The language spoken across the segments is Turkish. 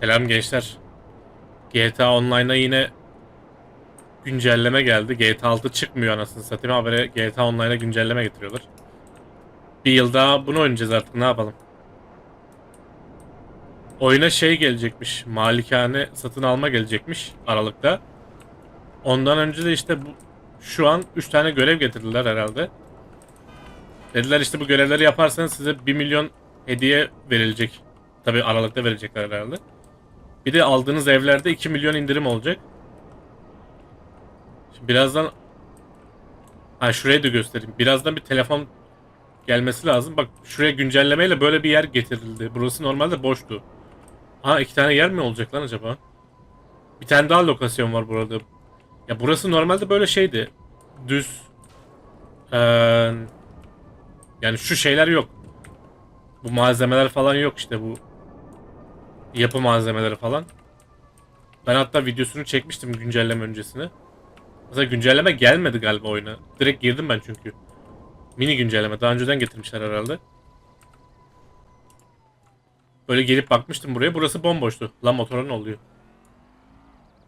Selam gençler. GTA Online'a yine güncelleme geldi. GTA 6 çıkmıyor anasını satayım habere GTA Online'a güncelleme getiriyorlar. Bir yıl daha bunu oynayacağız artık ne yapalım. Oyuna şey gelecekmiş. Malikane satın alma gelecekmiş Aralık'ta. Ondan önce de işte bu şu an 3 tane görev getirdiler herhalde. Dediler işte bu görevleri yaparsanız size 1 milyon hediye verilecek. Tabi Aralık'ta verecekler herhalde. Bir de aldığınız evlerde 2 milyon indirim olacak. Şimdi birazdan Ha şurayı da göstereyim. Birazdan bir telefon gelmesi lazım. Bak şuraya güncellemeyle böyle bir yer getirildi. Burası normalde boştu. Ha iki tane yer mi olacak lan acaba? Bir tane daha lokasyon var burada. Ya burası normalde böyle şeydi. Düz. Ee, yani şu şeyler yok. Bu malzemeler falan yok işte bu yapı malzemeleri falan. Ben hatta videosunu çekmiştim güncelleme öncesine. Mesela güncelleme gelmedi galiba oyuna. Direkt girdim ben çünkü. Mini güncelleme. Daha önceden getirmişler herhalde. Böyle gelip bakmıştım buraya. Burası bomboştu. Lan motora ne oluyor?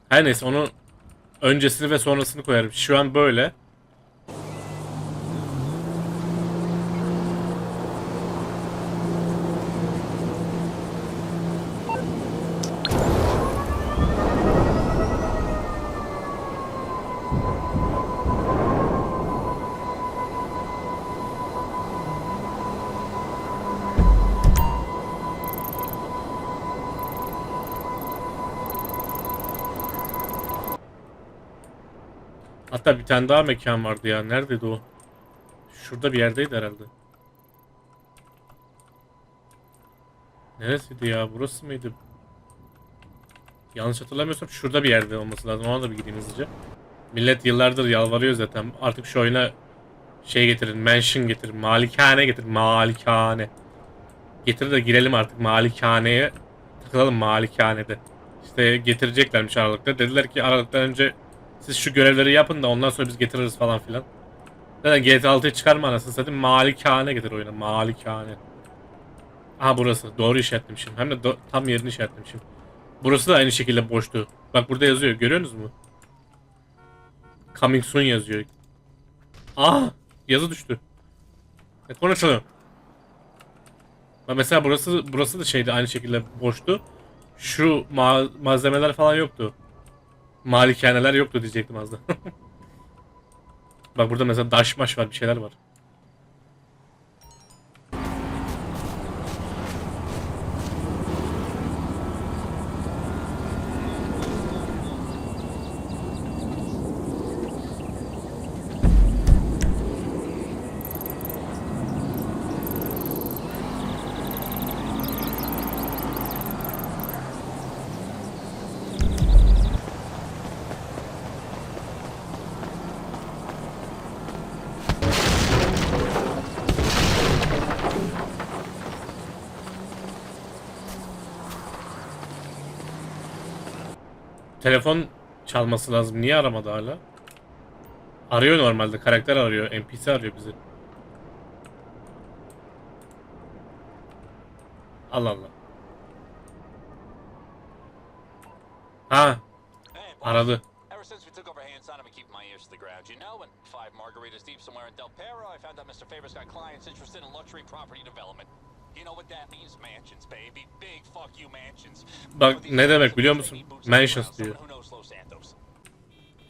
Her neyse onu öncesini ve sonrasını koyarım. Şu an böyle. Hatta bir tane daha mekan vardı ya. Neredeydi o? Şurada bir yerdeydi herhalde. Neresiydi ya? Burası mıydı? Yanlış hatırlamıyorsam şurada bir yerde olması lazım. Ona da bir gideyim hızlıca. Millet yıllardır yalvarıyor zaten. Artık şu oyuna şey getirin. Mansion getirin. Malikane getirin. Malikane. Getir de girelim artık malikaneye. Takılalım malikanede. İşte getireceklermiş Aralık'ta. Dediler ki Aralık'tan önce siz şu görevleri yapın da ondan sonra biz getiririz falan filan. Zaten GTA 6'yı çıkarma anasını satayım. Malikane getir oyuna. Malikane. Aha burası. Doğru işaretlemişim. Hem de tam yerini işaretlemişim. Burası da aynı şekilde boştu. Bak burada yazıyor. Görüyorsunuz mu? Coming soon yazıyor. Aa! Yazı düştü. Ne konuşalım? Bak mesela burası burası da şeydi aynı şekilde boştu. Şu ma- malzemeler falan yoktu. Malikaneler yoktu diyecektim az da. Bak burada mesela daş maş var bir şeyler var. Telefon çalması lazım. Niye aramadı hala? Arıyor normalde. Karakter arıyor. NPC arıyor bizi. Allah Allah. Ha, aradı. Mansions, mansions. Bak, ne demek mansions, biliyor musun? Mansions diyor.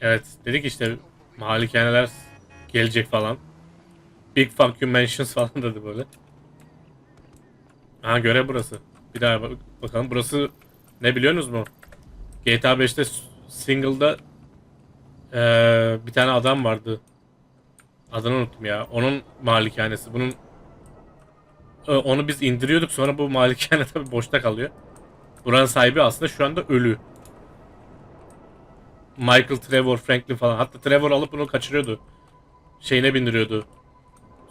Evet. Dedik işte malikaneler gelecek falan. Big fuck you mentions falan dedi böyle. Ha göre burası. Bir daha bak- bakalım. Burası ne biliyorsunuz mu? GTA 5'te s- single'da eee, bir tane adam vardı. Adını unuttum ya. Onun malikanesi. Bunun onu biz indiriyorduk sonra bu malikane tabii boşta kalıyor. Buranın sahibi aslında şu anda ölü. Michael Trevor Franklin falan. Hatta Trevor alıp bunu kaçırıyordu. Şeyine bindiriyordu.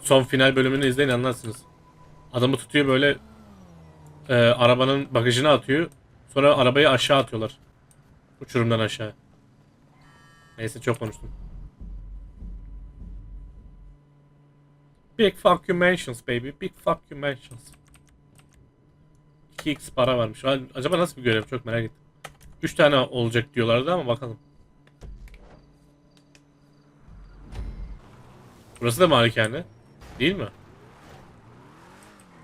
Son final bölümünü izleyin anlarsınız. Adamı tutuyor böyle e, arabanın bagajına atıyor. Sonra arabayı aşağı atıyorlar. Uçurumdan aşağı. Neyse çok konuştum. Big fuck you mansions baby. Big fuck you mansions. 2x para varmış. Acaba nasıl bir görev çok merak ettim. 3 tane olacak diyorlardı ama bakalım. Burası da malikane. Değil mi?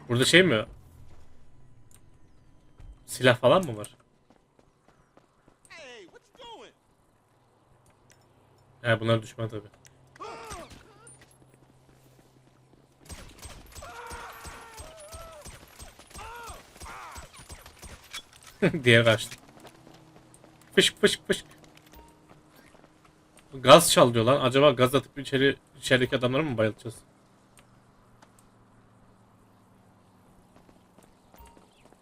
Burada şey mi? Silah falan mı var? Hey, what you doing? He bunlar düşman tabi. diye kaçtı. Fışk fışk fışk. Gaz çal diyor lan. Acaba gaz atıp içeri içerideki adamları mı bayılacağız?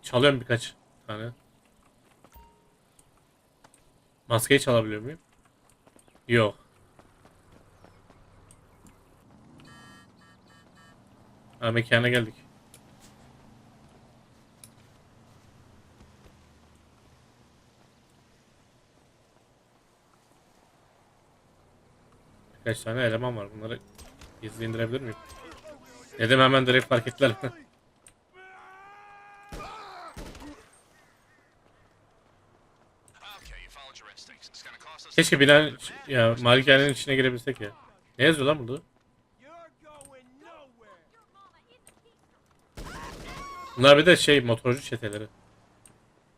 Çalıyorum birkaç tane. Maskeyi çalabiliyor muyum? Yok. Ha mekana geldik. Birkaç tane eleman var. Bunları gizli indirebilir miyim? Dedim hemen direkt fark ettiler. Keşke binanın ya malikanenin içine girebilsek ya. Ne yazıyor lan burada? Bunlar bir de şey motorcu çeteleri.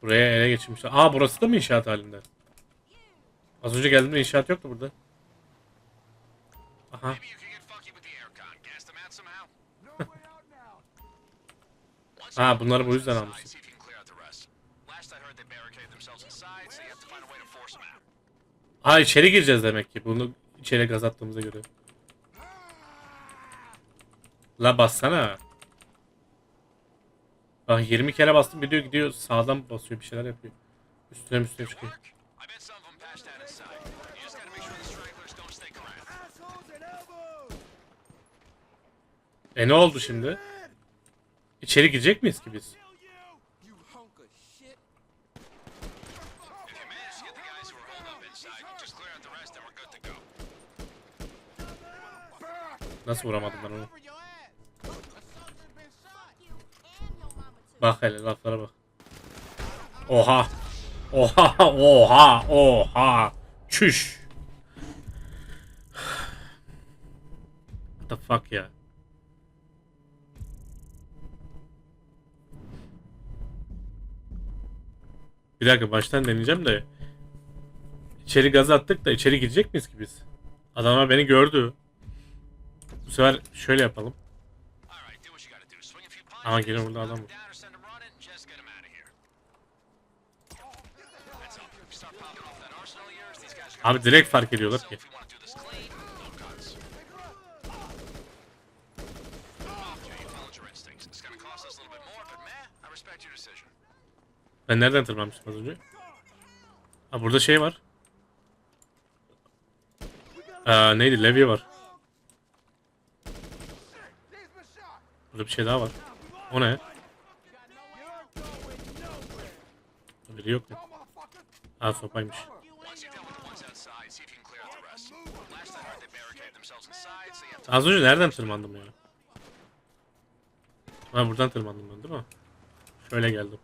Buraya ele geçirmişler. Aa burası da mı inşaat halinde? Az önce geldiğimde inşaat yoktu burada. Aha. Maybe you can get funky with the aircon. Gas them out somehow. No way out now. Once Ha bunları bu yüzden inside, almışım. see if you can clear out the rest. Last I heard they barricaded themselves inside, so you have to find a way to force them out. Aa içeri gireceğiz demek ki. Bunu içeri gaz attığımıza göre. La bassana. Bak 20 kere bastım gidiyor gidiyor sağdan basıyor bir şeyler yapıyor. Üstüne üstüne çıkıyor. E ne oldu şimdi? İçeri girecek miyiz ki biz? Nasıl vuramadım ben onu? Bak hele laflara bak. Oha. Oha oha oha. Çüş. What the fuck ya? Bir dakika baştan deneyeceğim de. İçeri gaz attık da içeri girecek miyiz ki biz? Adamlar beni gördü. Bu sefer şöyle yapalım. Ama gene burada adam var. Abi direkt fark ediyorlar ki. Ben nereden tırmanmıştım az önce? Ha burada şey var. Aa, neydi? Levye var. Burada bir şey daha var. O ne? Biri yok mu? Ha sopaymış. Az önce nereden tırmandım ya? Ha buradan tırmandım ben değil mi? Şöyle geldim.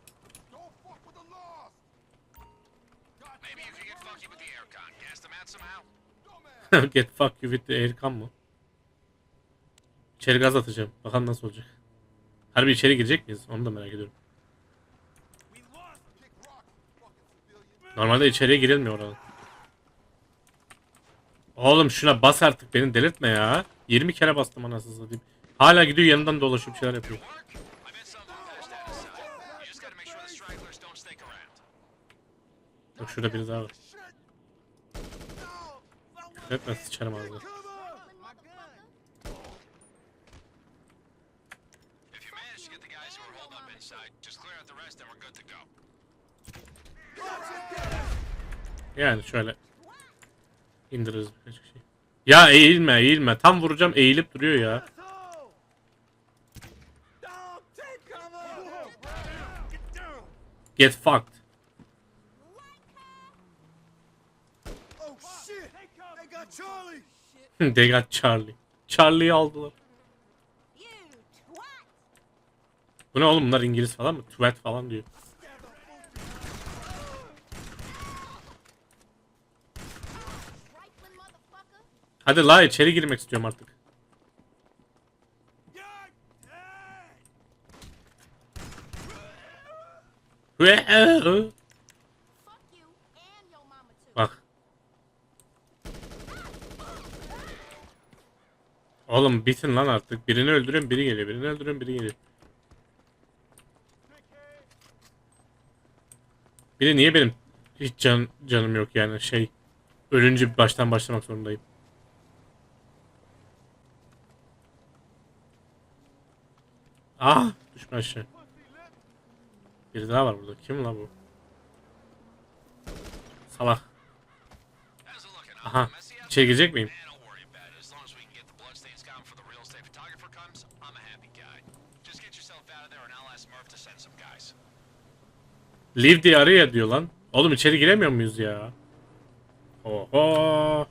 Get fuck you with the aircon mı? İçeri gaz atacağım. Bakalım nasıl olacak. Harbi içeri girecek miyiz? Onu da merak ediyorum. Normalde içeriye girilmiyor oranın. Oğlum şuna bas artık beni delirtme ya. 20 kere bastım anasını satayım. Hala gidiyor yanından dolaşıp şeyler yapıyor. Bak şurada biri daha var. Shit! No! Someone Etme sıçarım ağzına. Yani şöyle indiririz birkaç kişi. Ya eğilme eğilme. Tam vuracağım eğilip duruyor ya. Get fucked. They got Charlie! Charlie'yi aldılar. Twat. Bu ne oğlum bunlar İngiliz falan mı? Tuvalet falan diyor. Hadi la içeri girmek istiyorum artık. Fuck you and your mama too. Bak. Oğlum bitin lan artık. Birini öldürün biri geliyor. Birini öldürün biri geliyor. Bir de niye benim hiç can, canım yok yani şey ölünce baştan başlamak zorundayım. Ah düşme aşağı. Biri daha var burada. Kim la bu? Salak. Aha. İçeri miyim? Leave diye araya diyor lan. Oğlum içeri giremiyor muyuz ya? Oho.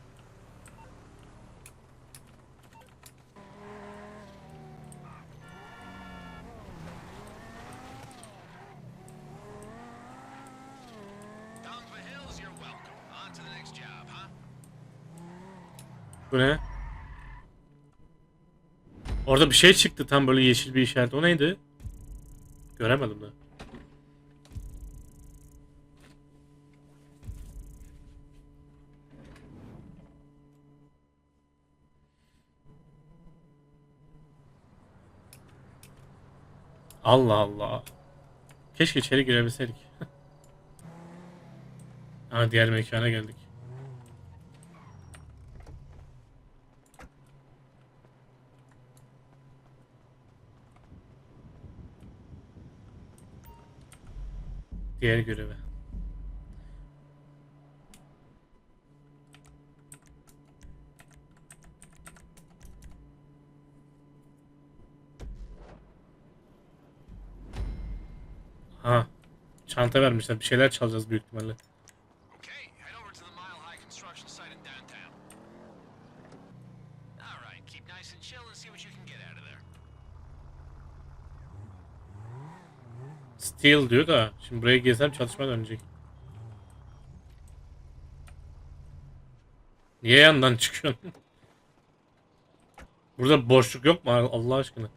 Bu ne? Orada bir şey çıktı tam böyle yeşil bir işaret. O neydi? Göremedim de. Allah Allah. Keşke içeri girebilseydik. ha diğer mekana geldik. Diğer görevi. Ha. Çanta vermişler. Bir şeyler çalacağız büyük ihtimalle. Steel diyor da şimdi buraya girsem çalışma dönecek. Niye yandan çıkıyorsun? Burada boşluk yok mu Allah aşkına?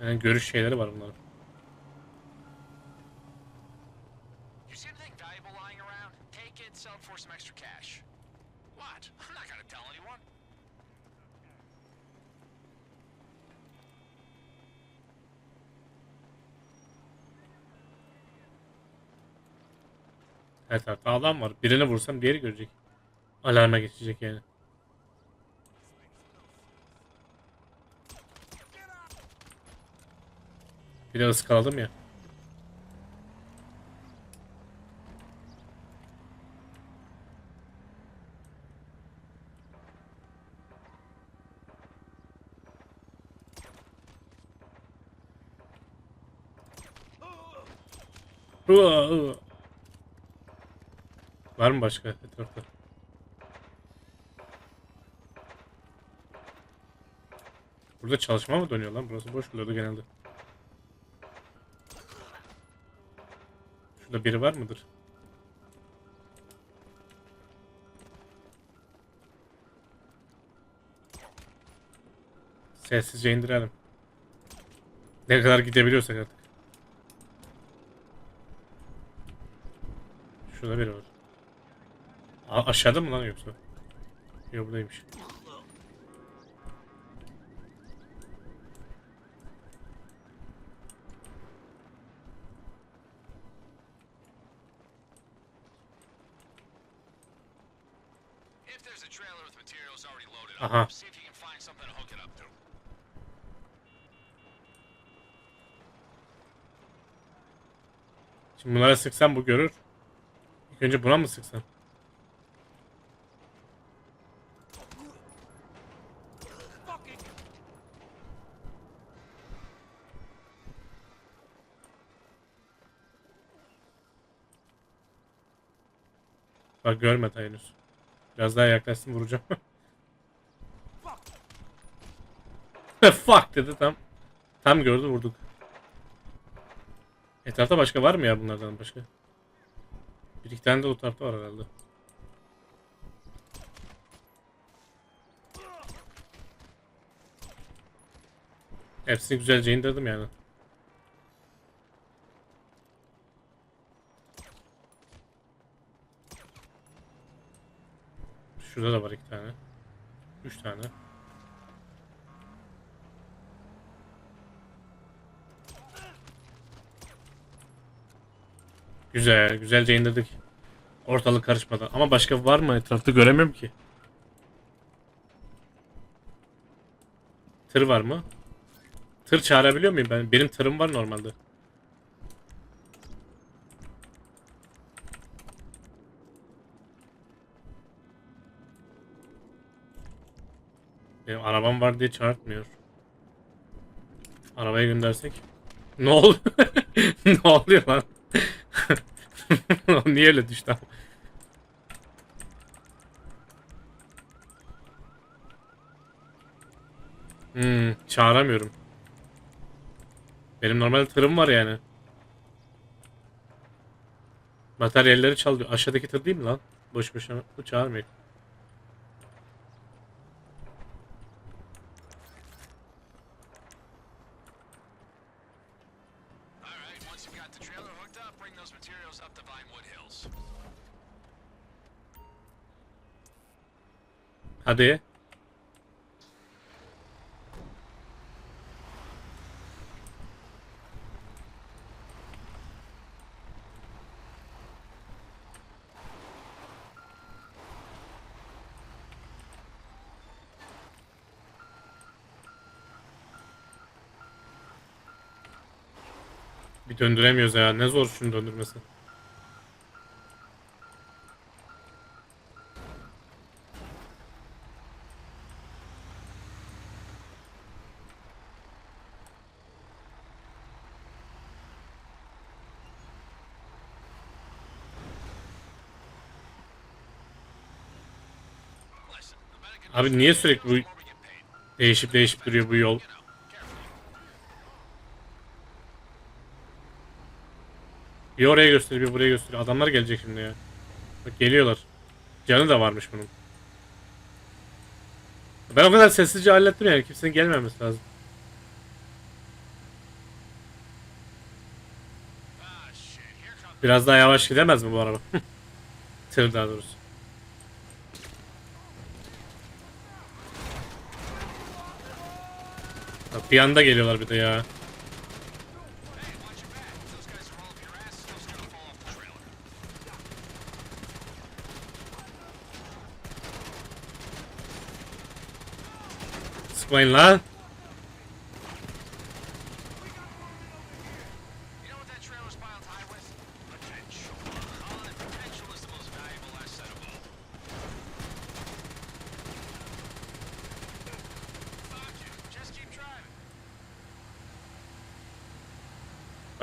Yani görüş şeyleri var bunların. Her tarafta adam var. Birini vursam diğeri görecek. Alarma geçecek yani. Bir de ıskaladım ya. Hıa, hıa. Var mı başka etrafta? Burada çalışma mı dönüyor lan? Burası boş buluyordu genelde. Şurada biri var mıdır? Sessizce indirelim. Ne kadar gidebiliyorsak artık. Şurada biri var. A- aşağıda mı lan yoksa? Yok buradaymış. Aha. Şimdi bunlara sıksam bu görür. İlk önce buna mı sıksam? Bak görmedi henüz. Biraz daha yaklaşsın vuracağım. Fuck dedi tam. Tam gördü vurduk. Etrafta başka var mı ya bunlardan başka? Bir iki tane de o tarafta var herhalde. Hepsini güzelce indirdim yani. Şurada da var iki tane. Üç tane. Güzel, güzelce indirdik. Ortalık karışmadan. Ama başka var mı etrafta göremiyorum ki. Tır var mı? Tır çağırabiliyor muyum ben? Benim tırım var normalde. Arabam var diye çağırtmıyor. Arabaya göndersek. Ne oluyor? ne oluyor lan? Niye öyle düştü? Hmm, çağıramıyorum. Benim normal tırım var yani. Materyalleri çalıyor. Aşağıdaki tır değil mi lan? Boş boşuna bu Hadi. Bir döndüremiyoruz ya. Ne zor şunu döndürmesi. Abi niye sürekli bu değişip değişip duruyor bu yol? Bir oraya gösteriyor, bir buraya gösteriyor. Adamlar gelecek şimdi ya. Bak geliyorlar. Canı da varmış bunun. Ben o kadar sessizce hallettim yani. Kimsenin gelmemesi lazım. Biraz daha yavaş gidemez mi bu araba? Tır daha doğrusu. Bir anda geliyorlar bir de ya. Hey, watch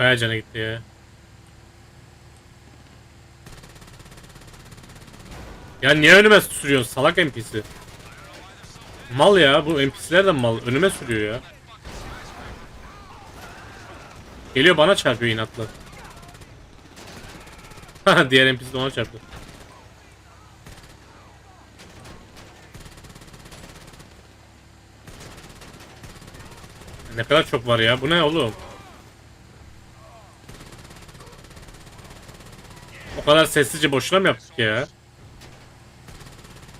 Bayağı cana gitti ya. Ya niye önüme sürüyorsun salak NPC? Mal ya bu NPC'ler de mal. Önüme sürüyor ya. Geliyor bana çarpıyor inatla. Diğer NPC de ona çarptı. Ne kadar çok var ya. Bu ne oğlum? Kadar sessizce boşuna mı yaptık ya?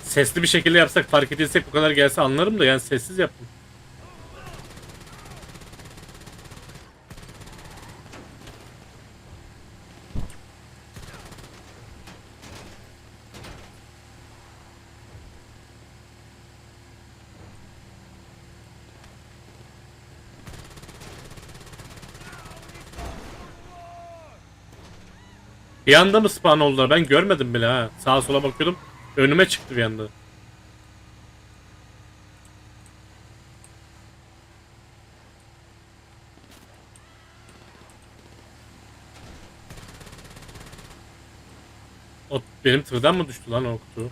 Sesli bir şekilde yapsak fark edilsek bu kadar gelse anlarım da yani sessiz yaptım. Bir anda mı spawn oldular? Ben görmedim bile ha. Sağa sola bakıyordum. Önüme çıktı bir anda. O benim tırdan mı düştü lan o kutu?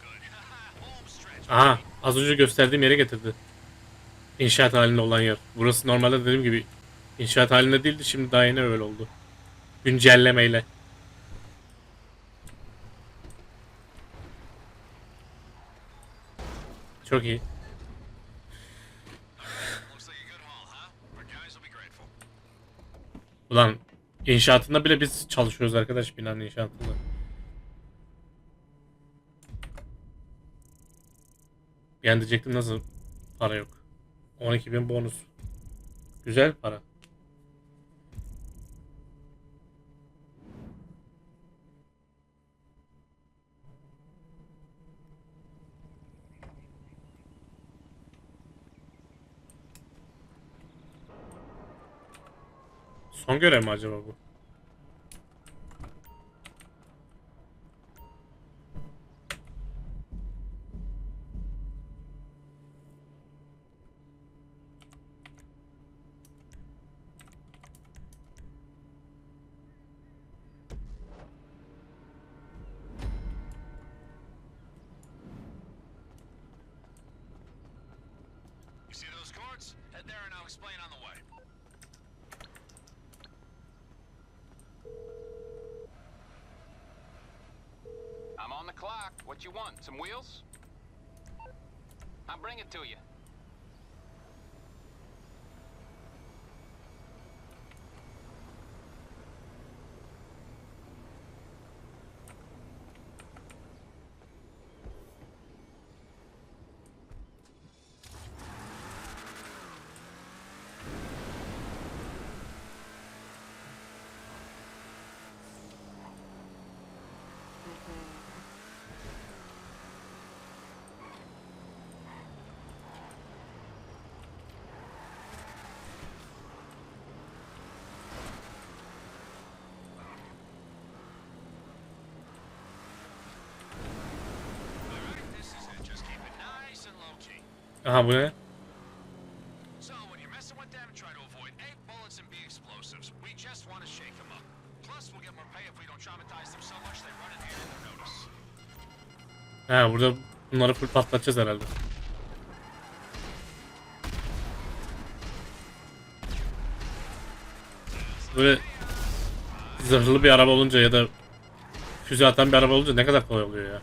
Good. Home stretch. Aha az önce gösterdiğim yere getirdi. İnşaat halinde olan yer. Burası normalde dediğim gibi inşaat halinde değildi. Şimdi daha yeni öyle oldu. Güncellemeyle. Çok iyi. İnşaatında bile biz çalışıyoruz arkadaş binanın inşaatında. An diyecektim nasıl para yok. 12.000 bonus. Güzel para. Acaba bu? Clock. What you want? Some wheels? I'll bring it to you. And they'll notice. Ha burada bunları full patlatacağız herhalde. Böyle zırhlı bir araba olunca ya da füze atan bir araba olunca ne kadar kolay oluyor ya.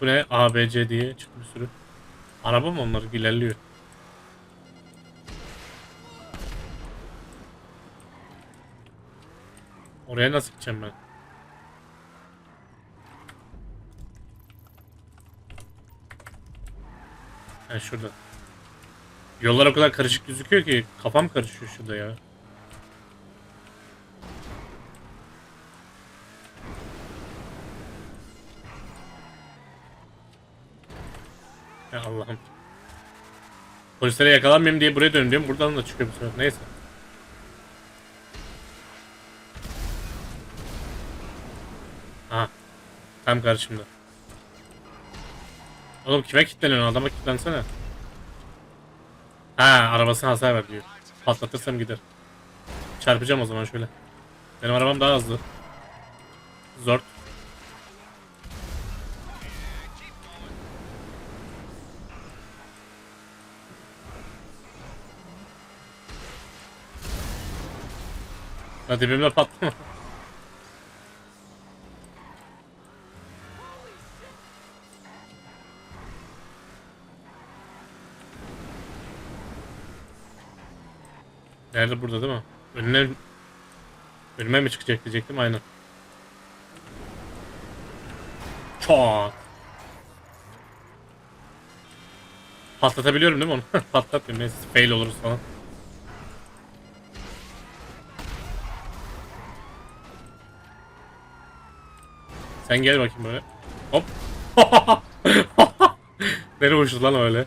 Bu ne? A, B, C diye çıktı sürü. Araba mı onlar? İlerliyor. Oraya nasıl gideceğim ben? Ha şurada. Yollar o kadar karışık gözüküyor ki kafam karışıyor şurada ya. Allah'ım. Polislere yakalanmayayım diye buraya dönüyorum. Buradan da çıkıyor bu sefer. Neyse. Aha. Tam karşımda. Oğlum kime kilitleniyorsun? Adama kilitlensene. Ha arabasına hasar ver diyor. Patlatırsam gider. Çarpacağım o zaman şöyle. Benim arabam daha hızlı. Zor. Hadi dibimde patlama. Nerede burada değil mi? Önüne önüme mi çıkacak diyecektim aynen. Çok. Patlatabiliyorum değil mi onu? Patlatmıyorum neyse fail oluruz falan. Sen gel bakayım böyle. Hop. Nereye uçtu lan öyle?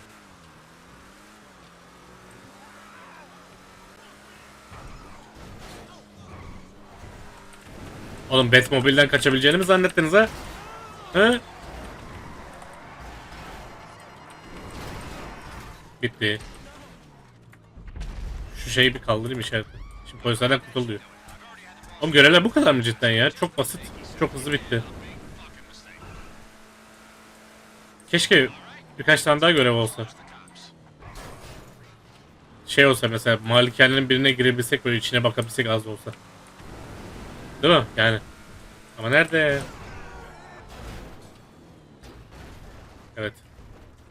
Oğlum Batmobile'den kaçabileceğini mi zannettiniz ha? He? Bitti. Şu şeyi bir kaldırayım işareti. Şimdi polislerden kurtuluyor. Oğlum görevler bu kadar mı cidden ya? Çok basit. Çok hızlı bitti. Keşke birkaç tane daha görev olsa. Şey olsa mesela malikanenin birine girebilsek böyle içine bakabilsek az olsa. Değil mi? Yani. Ama nerede? Evet.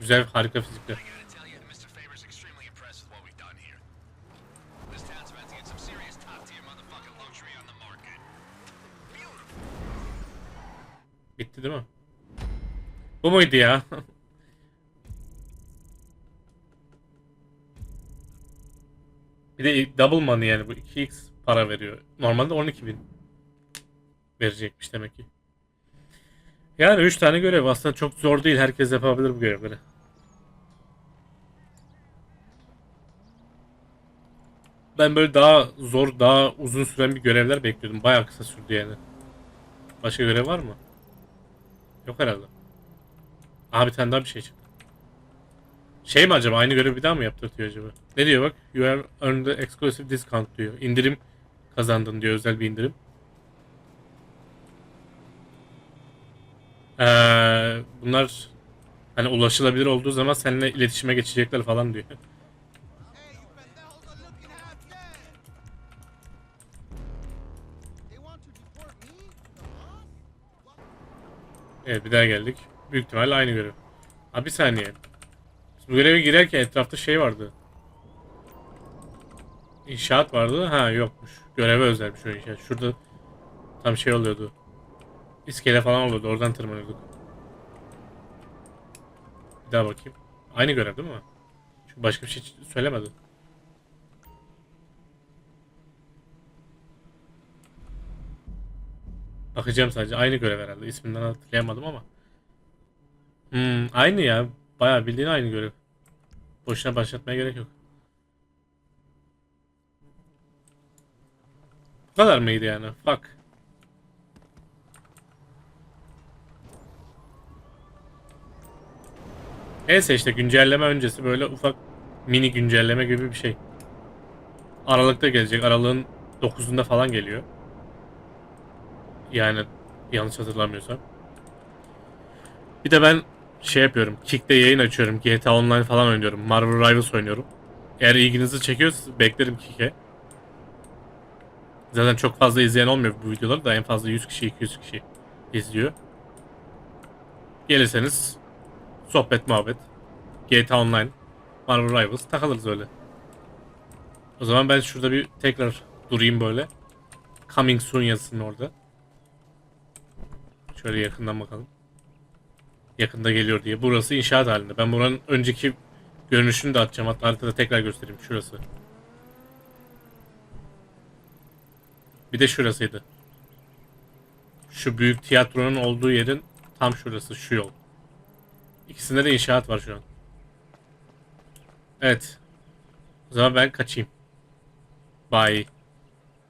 Güzel, harika fizikler. Bitti değil mi? Bu muydu ya? bir de double money yani bu 2x para veriyor. Normalde 12.000 verecekmiş demek ki. Yani 3 tane görev aslında çok zor değil. Herkes yapabilir bu görevleri. Ben böyle daha zor, daha uzun süren bir görevler bekliyordum. Bayağı kısa sürdü yani. Başka görev var mı? Yok herhalde. Aha bir tane daha bir şey çıktı. Şey mi acaba? Aynı görevi bir daha mı yaptırtıyor acaba? Ne diyor bak? You have earned the exclusive discount diyor. İndirim kazandın diyor. Özel bir indirim. Ee, bunlar hani ulaşılabilir olduğu zaman seninle iletişime geçecekler falan diyor. Evet bir daha geldik. Büyük ihtimalle aynı görev. Abi bir saniye. Bu göreve girerken etrafta şey vardı. İnşaat vardı. Ha yokmuş. Göreve özelmiş o inşaat. Şurada tam şey oluyordu. İskele falan oluyordu. Oradan tırmanıyorduk. Bir daha bakayım. Aynı görev değil mi? Çünkü başka bir şey söylemedi. Bakacağım sadece. Aynı görev herhalde. İsminden hatırlayamadım ama. Hmm, aynı ya. Bayağı bildiğin aynı görev. Boşuna başlatmaya gerek yok. Bu kadar mıydı yani? Fuck. Neyse işte güncelleme öncesi böyle ufak mini güncelleme gibi bir şey. Aralıkta gelecek. Aralığın 9'unda falan geliyor. Yani yanlış hatırlamıyorsam. Bir de ben şey yapıyorum. Kick'te yayın açıyorum. GTA Online falan oynuyorum. Marvel Rivals oynuyorum. Eğer ilginizi çekiyorsa beklerim Kick'e. Zaten çok fazla izleyen olmuyor bu videoları da en fazla 100 kişi 200 kişi izliyor. Gelirseniz sohbet muhabbet. GTA Online, Marvel Rivals takılırız öyle. O zaman ben şurada bir tekrar durayım böyle. Coming soon yazısının orada. Şöyle yakından bakalım. Yakında geliyor diye. Burası inşaat halinde. Ben buranın önceki görünüşünü de atacağım. Hatta haritada tekrar göstereyim. Şurası. Bir de şurasıydı. Şu büyük tiyatronun olduğu yerin tam şurası. Şu yol. İkisinde de inşaat var şu an. Evet. O zaman ben kaçayım. Bye.